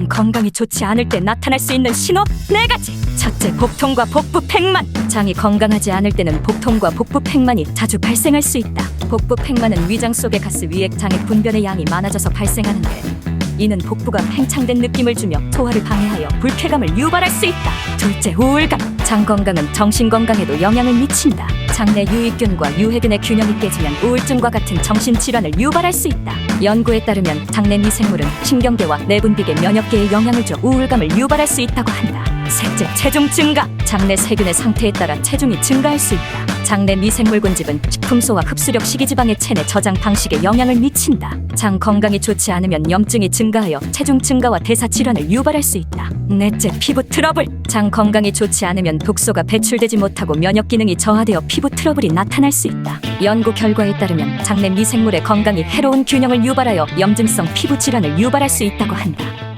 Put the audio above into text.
장 건강이 좋지 않을 때 나타날 수 있는 신호 네 가지. 첫째, 복통과 복부 팽만. 장이 건강하지 않을 때는 복통과 복부 팽만이 자주 발생할 수 있다. 복부 팽만은 위장 속의 가스 위액 장의 분변의 양이 많아져서 발생하는데 이는 복부가 팽창된 느낌을 주며 소화를 방해하여 불쾌감을 유발할 수 있다. 둘째, 우울감. 장 건강은 정신 건강에도 영향을 미친다. 장내 유익균과 유해균의 균형이 깨지면 우울증과 같은 정신 질환을 유발할 수 있다. 연구에 따르면 장내 미생물은 신경계와 내분비계 면역계에 영향을 줘 우울감을 유발할 수 있다고 한다. 셋째, 체중 증가. 장내 세균의 상태에 따라 체중이 증가할 수 있다. 장내 미생물 군집은 식품소와 흡수력 식이지방의 체내 저장 방식에 영향을 미친다. 장 건강이 좋지 않으면 염증이 증가하여 체중 증가와 대사 질환을 유발할 수 있다. 넷째, 피부 트러블. 장 건강이 좋지 않으면 독소가 배출되지 못하고 면역 기능이 저하되어 피부 트러블이 나타날 수 있다. 연구 결과에 따르면 장내 미생물의 건강이 해로운 균형을 유발하여 염증성 피부 질환을 유발할 수 있다고 한다.